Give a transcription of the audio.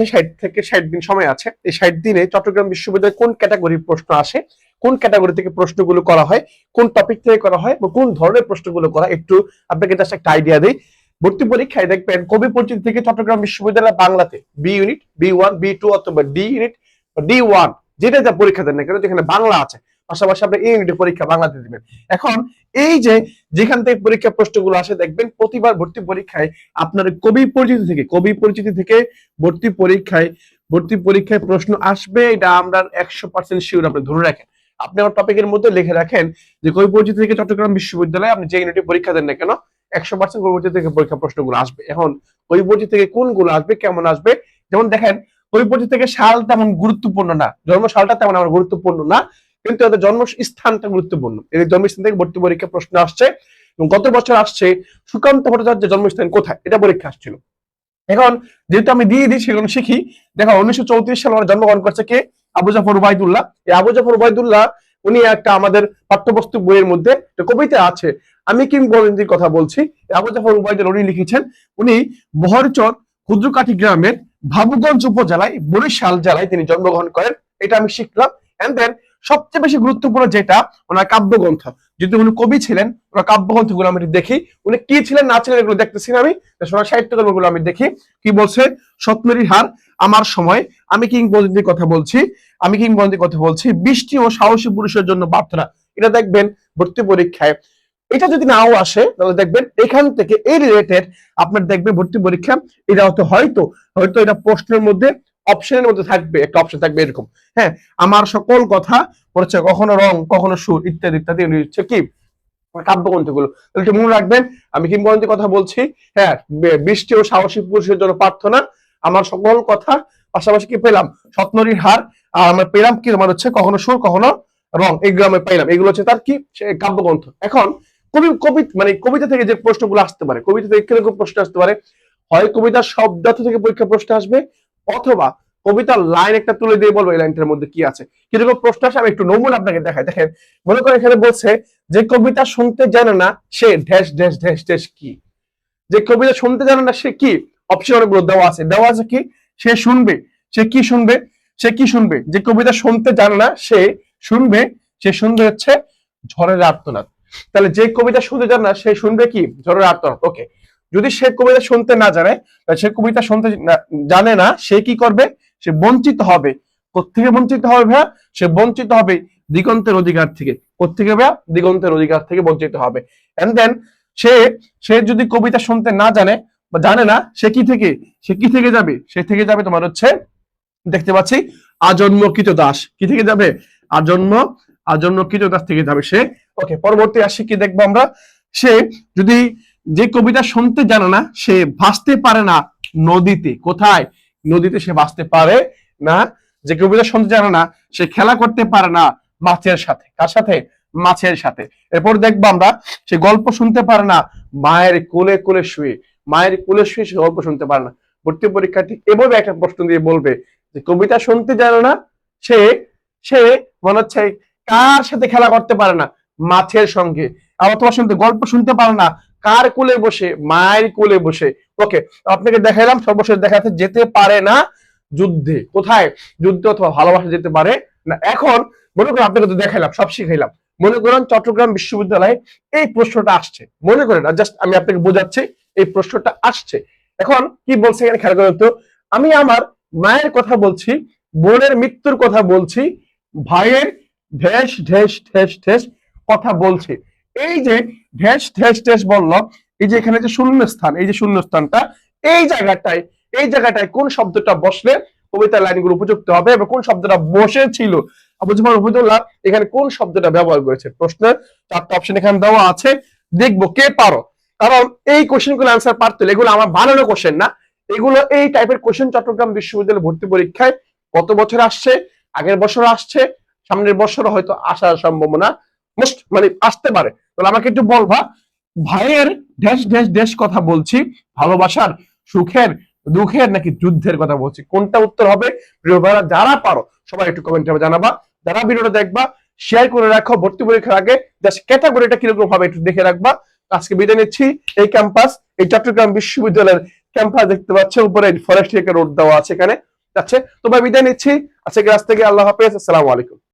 আছে ষাট থেকে ষাট দিন সময় আছে। এই ষাট দিনে চট্টগ্রাম বিশ্ববিদ্যালয়ে কোন ক্যাটাগরির প্রশ্ন আসে, কোন ক্যাটাগরি থেকে প্রশ্নগুলো করা হয়, কোন টপিক থেকে করা হয় কোন ধরনের প্রশ্নগুলো করা একটু আপনাকে জাস্ট একটা আইডিয়া দিই। ভর্তি পরীক্ষায় দেখবেন কবি পরিচিতি থেকে চট্টগ্রাম বিশ্ববিদ্যালয় বাংলাতে B unit B one B two অথবা ডি ইউনিট ডি ওয়ান যেটা যা পরীক্ষা দেন না কেন, যেখানে বাংলা আছে। পাশাপাশি আপনি এই ইউনিটের পরীক্ষা বাংলাতে দিবেন। এখন এই যে যেখান থেকে পরীক্ষা প্রশ্নগুলো আসে, দেখবেন প্রতিবার ভর্তি পরীক্ষায় আপনার কবি পরিচিতি থেকে, কবি পরিচিতি থেকে ভর্তি পরীক্ষায় ভর্তি পরীক্ষায় প্রশ্ন আসবে, এটা আমরা একশো পার্সেন্ট শিওর আপনি ধরে রাখেন। আপনি আমার টপিকের মধ্যে লিখে রাখেন যে কবি পরিচিতি থেকে চট্টগ্রাম বিশ্ববিদ্যালয়ে আপনি যে ইউনিটে পরীক্ষা দেন না কেন, একশো পার্সেন্ট কবি পরিচিতি থেকে পরীক্ষা প্রশ্নগুলো আসবে। এখন কবি পরিচিতি থেকে কোনগুলো আসবে, কেমন আসবে? যেমন দেখেন, কবি পরিচিতি থেকে সাল তেমন গুরুত্বপূর্ণ না জন্ম সালটা তেমন আমার গুরুত্বপূর্ণ না কিন্তু এদের জন্ম স্থানটা গুরুত্বপূর্ণ। এদের জন্মস্থান থেকে ভর্তি পরীক্ষা প্রশ্ন আসছে এবং গত বছর আসছে সুকান্ত ভট্টাচার্যের জন্মস্থান কোথায়? এটা পরীক্ষা আসছিল। এখন যেহেতু আমি দিয়ে দিই সেগুলো শিখি, দেখো উনিশশো চৌত্রিশ সালে আমার জন্মগ্রহণ করছে কে? আবু জাফর উবায়দুল্লাহ। এই আবু জাফর উবায়দুল্লাহ, উনি একটা আমাদের পাঠ্যবস্তু বইয়ের মধ্যে কবিতা আছে, আমি কিংবদন্তির কথা বলছি আবু জাফর উবায়দুল্লাহ উনি লিখেছেন, উনি বহরচর ক্ষুদ্রকাঠি গ্রামের ভাবুগঞ্জ উপজেলায় বরিশাল জেলায় তিনি জন্মগ্রহণ করেন, এটা আমি শিখলাম। এন্ড দেন সবচেয়ে বেশি গুরুত্বপূর্ণ যেটা ওনার কাব্যগ্রন্থ। যদি উনি কবি ছিলেন, ওনার কাব্যগ্রন্থগুলো আমি দেখি। উনি কি ছিলেন, না ছিলেন এগুলো দেখতেছি আমি। ওনার সাহিত্য কর্মগুলো আমি দেখি। কি বলছে? স্বপ্নেরই হার আমার সময়। আমি কিংবদন্তির কথা বলছি। আমি কিংবদন্তির কথা বলছি। বৃষ্টি ও সাহসী পুরুষের জন্য প্রার্থনা। এটা দেখবেন ভর্তি পরীক্ষায়। এটা যদি নাও আসে, তাহলে দেখবেন এখান থেকে এই রিলেটেড আপনার দেখবেন ভর্তি পরীক্ষা। এটা হয়তো হয়তো হয়তো এটা প্রশ্নের মধ্যে অপশনের মধ্যে থাকবে, একটা অপশন থাকবে এরকম। হ্যাঁ আমার সকল কথা হচ্ছে কখনো রং, কখনো সুর, ইত্যাদি ইত্যাদি হচ্ছে কি? কাব্যগ্রন্থগুলো তাহলে একটু মনে রাখবেন, আমি কিংবদন্তির কথা বলছি হ্যাঁ বৃষ্টি ও সাহসী পুরুষের জন্য প্রার্থনা, আমার সকল কথা, পাশাপাশি কি পেলাম? স্বপ্নরীর হার, আর আমরা পেলাম কি? তোমার হচ্ছে কখনো সুর, কখনো রং, এই গ্রামে পাইলাম এগুলো হচ্ছে তার কি? কাব্যগ্রন্থ। এখন, কবি কবি মানে কবিতা থেকে যে প্রশ্নগুলো আসতে পারে, কবিতা থেকে কীরকম প্রশ্ন আসতে পারে? হয় কবিতার শব্দার্থ থেকে পরীক্ষা প্রশ্ন আসবে, অথবা কবিতার লাইন একটা তুলে দিয়ে বলব এই লাইনটার মধ্যে কি আছে। কীরকম প্রশ্ন আসে, আমি একটু নমুনা আপনাকে দেখাই। দেখেন, মনে করেন এখানে বলছে, যে কবিতা শুনতে জানে না, সে ড্যাশ ড্যাশ ড্যাশ ড্যাশ কি? যে কবিতা শুনতে জানে না, সে কি? অপশন অনেকগুলো দেওয়া আছে। দেওয়া আছে কি? সে শুনবে। সে কি শুনবে? সে কি শুনবে? যে কবিতা শুনতে জানে না, সে শুনবে। সে শুনবে হচ্ছে ঝড়ের আর্তনাদ। তাহলে যে কবিতা শুনতে জানে না, সে শুনবে কি? ঝড়ের আর্তনাদ। ওকে যদি সে কবিতা শুনতে না জানে সে কবিতা শুনতে জানে না, সে কি করবে? সে বঞ্চিত হবে। কোথেকে বঞ্চিত হবে ভাইয়া? সে বঞ্চিত হবে দিগন্তের অধিকার থেকে। কোথেকে ভাইয়া? দিগন্তের অধিকার থেকে বঞ্চিত হবে। এন্ড দেন সে সে যদি কবিতা শুনতে না জানে বা জানে না, সে কি থেকে? সে কি থেকে যাবে? সে থেকে যাবে তোমার হচ্ছে, দেখতে পাচ্ছি আজন্ম দাস। কি থেকে যাবে? আজন্ম আজন্ম দাস থেকে যাবে সে। ওকে পরবর্তী আসি, কি দেখব আমরা? সে যদি যে কবিতা শুনতে জানে না, সে ভাসতে পারে না নদীতে। কোথায়? নদীতে সে ভাসতে পারে না, যে কবিতা শুনতে জানে না, সে খেলা করতে পারে না মাছের সাথে। কার সাথে? মাছের সাথে। এরপর দেখব আমরা, সে গল্প শুনতে পারে না, মায়ের কোলে কোলে শুয়ে। মায়ের কোলে শুয়ে সে গল্প শুনতে পারে না। ভর্তি পরীক্ষার্থী এভাবে একটা প্রশ্ন দিয়ে বলবে যে, কবিতা শুনতে জানে না, সে সে মনে হচ্ছে কার সাথে খেলা করতে পারে না, মাছের সঙ্গে। আবার তোমার শুনতে, গল্প শুনতে পারে না কার কোলে বসে? মায়ের কোলে বসে। ওকে আপনাকে দেখাইলাম, সর্বশেষ দেখাতে যেতে পারে না যুদ্ধে। কোথায়? যুদ্ধে অথবা ভালোবাসা যেতে পারে না। এখন, মনে করেন আপনাকে তো দেখাইলাম, সব শিখাইলাম। মনে করেন চট্টগ্রাম বিশ্ববিদ্যালয়ে এই প্রশ্নটা আসছে। মনে করেন জাস্ট আমি আপনাকে বোঝাচ্ছি, এই প্রশ্নটা আসছে। এখন কি বলছে এখানে? খেয়াল করেন তো, আমি আমার মায়ের কথা বলছি, বোনের মৃত্যুর কথা বলছি, ভাইয়ের ঢেস ঢেস ঢেস ঢেস কথা বলছে। এই যে ঢেস ঢেস ঢেস বলল, এই যে এখানে যে শূন্য স্থান এই যে শূন্য স্থানটা এই জায়গাটায় এই জায়গাটায় কোন শব্দটা বসলে কবিতার লাইনগুলো উপযুক্ত হবে এবং কোন শব্দটা বসেছিল? এখানে কোন শব্দটা ব্যবহার করেছে? প্রশ্নের চারটা অপশন এখানে দেওয়া আছে। দেখব কে পারো। কারণ এই কোশ্চেনগুলো আনসার পারতে এগুলো আমার বানানো কোশ্চেন না। এগুলো এই টাইপের কোশ্চেন চট্টগ্রাম বিশ্ববিদ্যালয় ভর্তি পরীক্ষায় কত বছর আসছে, আগের বছর আসছে, সামনের বছর হয়তো আসার সম্ভাবনা মোস্ট মানে আসতে পারে। তাহলে আমাকে একটু বলবা, ভাইয়ের ড্যাশ ড্যাশ ড্যাশ কথা বলছি, ভালোবাসার, সুখের, দুঃখের নাকি যুদ্ধের কথা বলছি? কোনটা উত্তর হবে? প্রিয় যারা পারো, সবাই একটু কমেন্টে জানাবা। যারা ভিডিওটা দেখবা শেয়ার করে রাখো। ভর্তি পরীক্ষার আগে জাস্ট ক্যাটাগরিটা কীরকম হবে একটু দেখে রাখবা। আজকে বিদায় নিচ্ছি। এই ক্যাম্পাস এই চট্টগ্রাম বিশ্ববিদ্যালয়ের ক্যাম্পাস দেখতে পাচ্ছ। উপরে ফরেস্ট রোড দেওয়া আছে এখানে। যাচ্ছে, তো ভাই বিদায় নিচ্ছি। আজকে ক্লাস থেকে আল্লাহ হাফেজ। আসসালামু আলাইকুম।